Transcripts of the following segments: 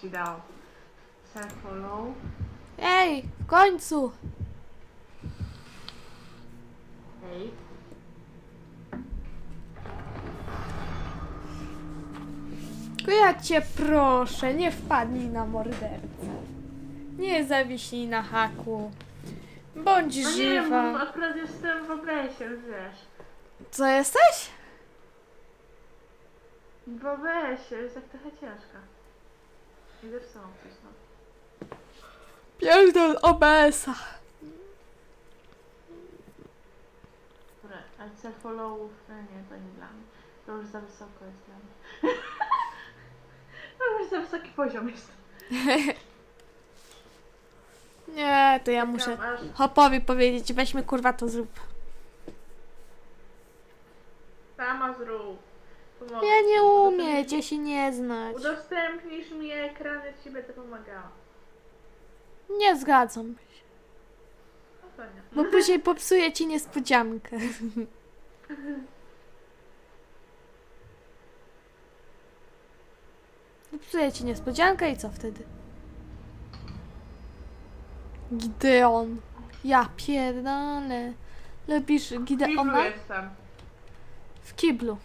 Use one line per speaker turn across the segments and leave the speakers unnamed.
ci dał. Self follow.
Ej, w końcu!
Ej.
Tylko ja cię proszę, nie wpadnij na mordercę. Nie zawiśnij na haku. Bądź
No nie wiem,
żywa.
bo akurat jestem w OBS-ie, wiesz.
Co jesteś?
W OBS-ie jest jak trochę ciężka. Zepsułam coś.
Pierdol OBS-a.
Które, ale self followów, no nie, to nie dla mnie. To już za wysoko jest dla mnie. to już za wysoki poziom jest.
Nie, to ja muszę
Czekam, aż
Hopowi powiedzieć, weźmy kurwa to zrób.
sama zrób. Pomogę
Ja nie umiem,
mi-
cię się nie znać.
Udostępnisz mi ekran, ja ci będę pomagała.
Nie zgadzam się,
No to nie.
bo później popsuję ci niespodziankę. Popsuję ci niespodziankę i co wtedy? Gideon. Ja pierdolę. Lubisz Gideona?
Jestem.
W kiblu.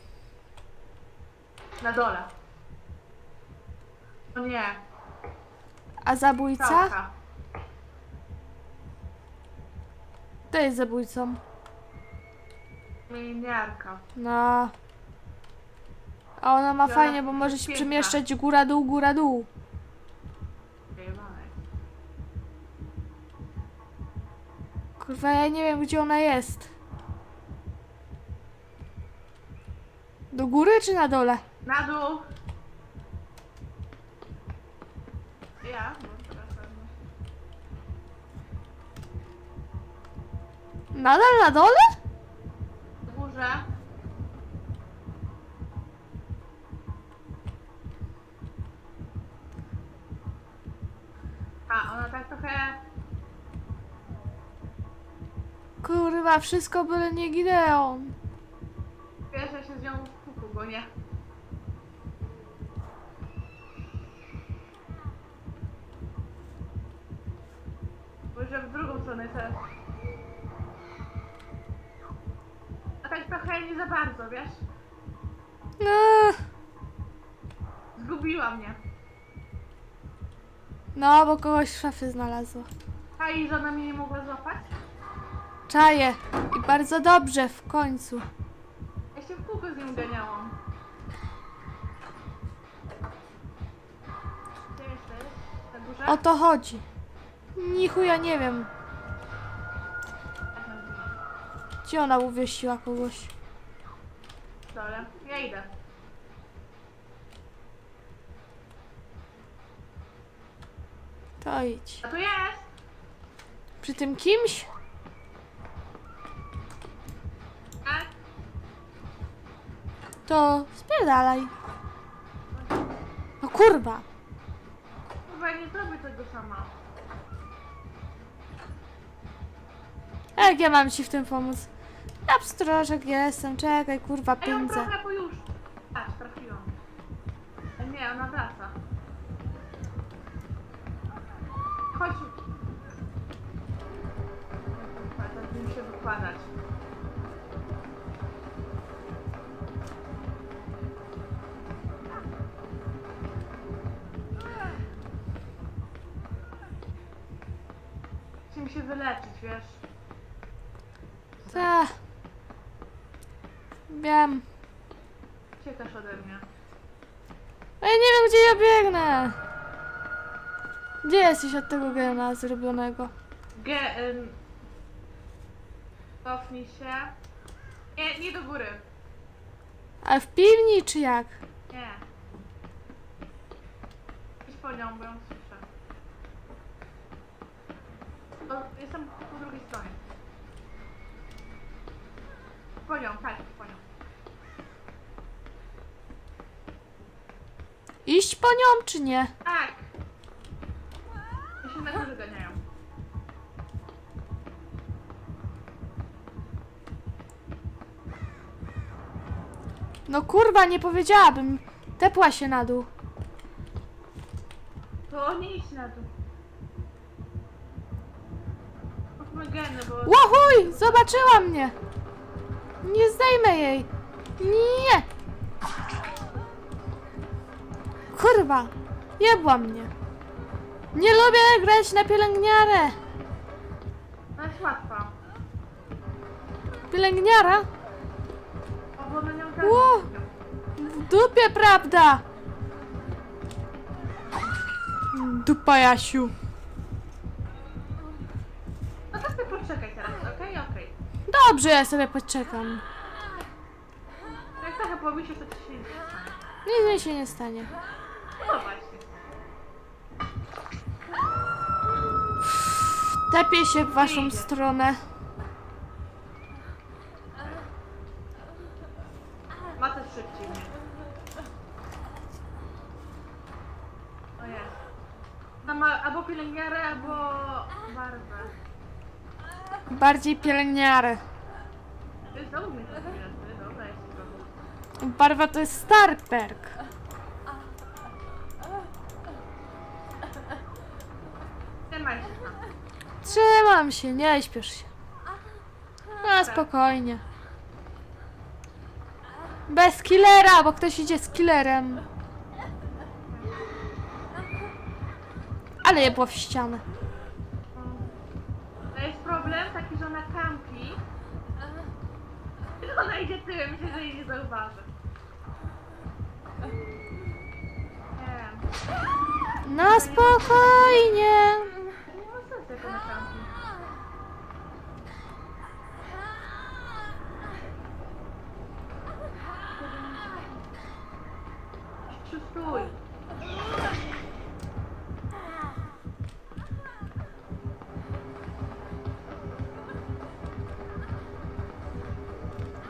Na dole. O nie.
A zabójca?
Całka.
To jest zabójcą.
Mieniarka.
No. A ona ma
Ja
fajnie, bo może się
piękna.
przemieszczać góra dół, góra dół. Kurwa, ja nie wiem gdzie ona jest. Do góry czy na dole?
Na dół. Ja? No, teraz.
Nadal na dole?
W górze. A, ona tak trochę...
Kurwa, wszystko byle nie Gideon.
Wiesz, ja się z nią w puku, bo nie. Może stronę też. A tak trochę nie za bardzo, wiesz?
No,
Zgubiła mnie.
no bo kogoś w szafie znalazła.
A i żona mnie nie mogła złapać?
Czaję. I bardzo dobrze, w końcu.
Ja się w kółko z nim ganiałam. Gdzie jesteś? Na górze?
O to chodzi. Nichu ja nie wiem, gdzie ona uwieściła kogoś.
Dole. Ja idę.
To idź.
A tu jest!
Przy tym kimś?
Tak?
To spierdalaj. No kurwa.
Chyba nie zrobię tego sama.
Jak ja mam ci w tym pomóc? Ja pstrożek jestem, czekaj, kurwa,
Ej, on
pędzę.
trochę, bo już. Patrz, trafiłam. E, Nie, ona wraca. Chodź. Teraz mi się wykładać. Mi się wyleczyć, wiesz?
Ta. Wiem.
Ciekasz ode mnie.
A ja nie wiem, gdzie ja biegnę. Gdzie jesteś od tego gena zrobionego?
Ym... Cofnij się. Nie, nie do góry.
A w piwni, czy jak?
Nie. Idź po nią, bo ją słyszę. O, jestem po drugiej stronie. Po nią, tak, po nią.
Iść po nią, czy nie?
Tak! Ja się na górze ganiają.
No kurwa, nie powiedziałabym. Tepła się na dół.
To nie idź na dół. Geny, bo...
Zobaczyła mnie! Nie zdejmę jej! Nie! Kurwa! Jebła mnie! Nie lubię grać na pielęgniarę!
Ona jest łatwa.
Pielęgniara?
O, bo na nią
Ło! W dupie, prawda? Dupa Jasiu.
No to ty poczekaj teraz, okej? Okej.
Dobrze, ja sobie poczekam.
Jak trochę powiesisz, to ci się nie stanie.
Nic mi się nie stanie. Tepię się w waszą stronę.
Ma też szybciej. O jest. Ona ma albo pielęgniarę, albo barbę.
Bardziej pielęgniarę.
To jest mnie to zmieniony. Dobra, jest.
Barwa to jest star perk.
Trzymaj się tam.
Trzymam się, nie śpiesz się. No spokojnie. Bez killera, bo ktoś idzie z killerem. Ale je było w ścianę.
To jest problem taki, że ona kampi. Ona idzie tyłem, myślę, że jej nie zauważy. Nie.
No spokojnie.
Nie ma sensu, jak ona kampi. Ciu, Stój.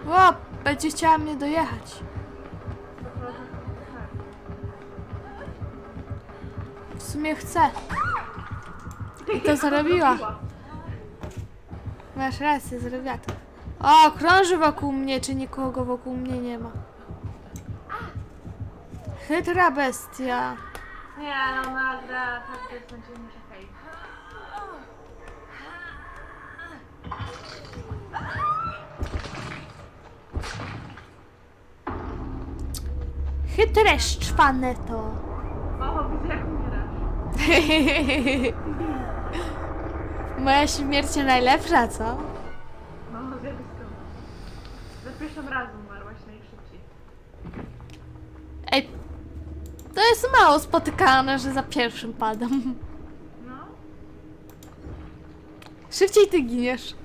O, będzie chciała mnie dojechać. W sumie chce. I to zrobiła. Masz rację, zrobiła to. O, krąży wokół mnie, czy nikogo wokół mnie nie ma. Chytra bestia.
Nie, no ona gra tak, to jest hej.
Chytre szczwane to.
O, widzę jak umierasz.
Moja śmierć najlepsza, co?
No, zjawiskowo. Za pierwszym razem umarłaś najszybciej.
Ej, to jest mało spotykane, że za pierwszym padam.
No.
Szybciej ty giniesz.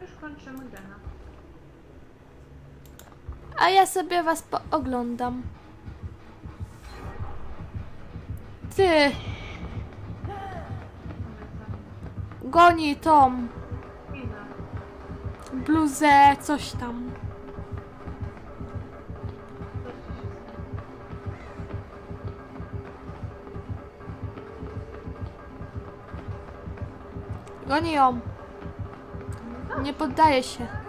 Już kończymy gena.
A ja sobie was pooglądam. Ty, goni
Widzę.
bluzę, coś tam. Goni ją. Nie poddaje się.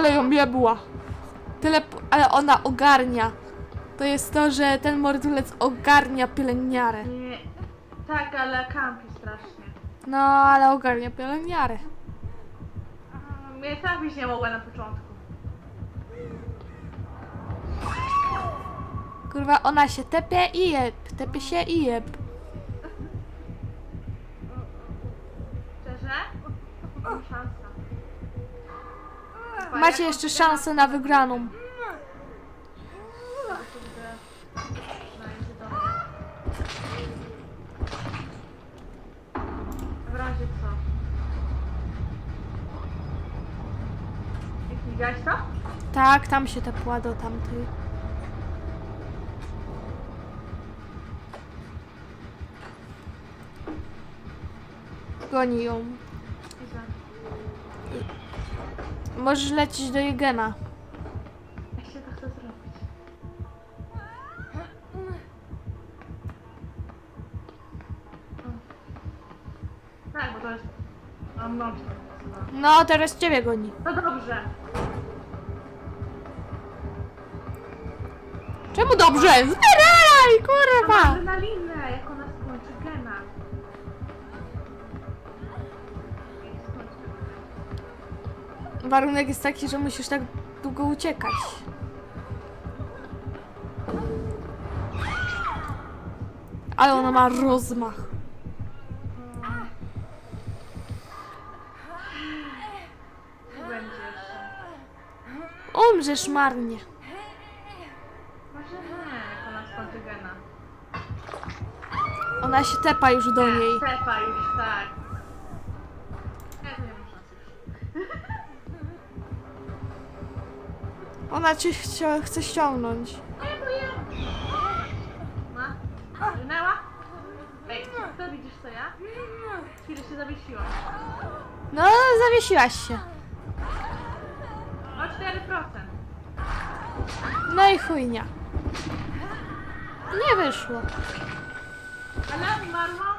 Ale ją jebła. Tyle, ale ona ogarnia. To jest to, że ten mordulec ogarnia pielęgniarę.
Nie. Tak, ale kampi strasznie.
No, ale ogarnia pielęgniarę.
A, Mnie trafić nie mogła na początku.
Kurwa, ona się tepie i jeb. Tepie się i jeb.
Szczerze? Mam szansę.
Macie jeszcze szansę na wygraną.
W razie co? Jak widziałeś to?
Tak, tam się tepła do tamtej. Goni ją. Możesz lecieć do Jegena.
Jak się to chce zrobić? O. Tak, bo to jest... Mam noc.
No, teraz ciebie goni.
No dobrze.
Czemu dobrze? Zbieraj,
Mam
kurwa!
adrenalinę, jak ona skończy gena.
Warunek jest taki, że musisz tak długo uciekać. Ale ona ma rozmach. Umrzesz marnie.
Może nie, ona.
Ona się tepa już do niej.
Tepa już, tak.
Ona cię chcia, chce ściągnąć.
Rynęła? Ej, to widzisz co ja? Chwilę się zawiesiłam.
No, zawiesiłaś się.
O 4%.
No i chujnia. Nie wyszło.
Ale umarłam.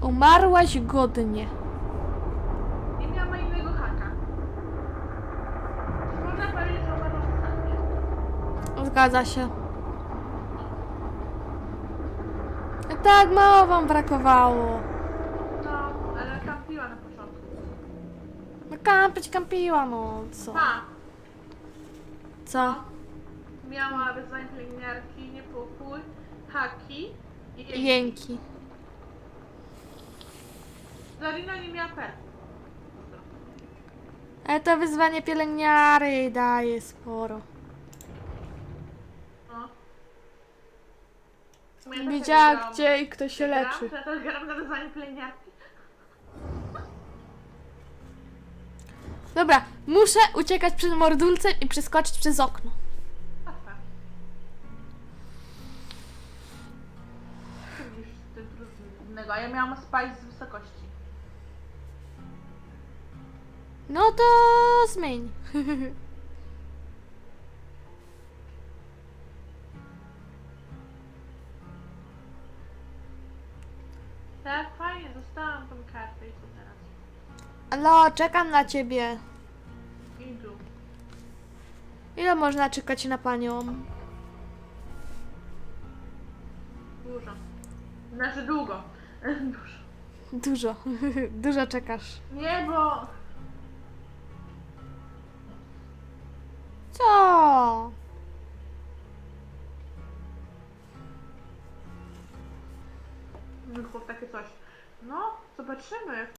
Umarłaś godnie.
Nie miałam innego haka. Można powiedzieć, że umarłam ostatnio.
Zgadza się. Tak mało wam brakowało.
No, ale kampiła na początku.
No kampić kampiła, no co?
Pa!
Co?
Miała wyzwanie pielęgniarki, niepokój, haki i jej.
Jęki.
Zarina nie miała perku.
Ale to wyzwanie pielęgniary daje sporo.
No. W sumie ja też
Wiedziała
tak grałam.
gdzie i kto się leczy.
to Ja też gram na wyzwanie pielęgniarki.
Dobra, muszę uciekać przed mordulcem i przeskoczyć przez okno.
Łatwe. Co widzisz z tym trudnego? A ja miałam spać z wysokości.
No to zmień. Alo, czekam na ciebie. Ile można czekać na panią?
Dużo. Znaczy długo. Dużo.
Dużo. Dużo czekasz.
Nie, bo...
Co?
Wychłop takie coś. No, zobaczymy.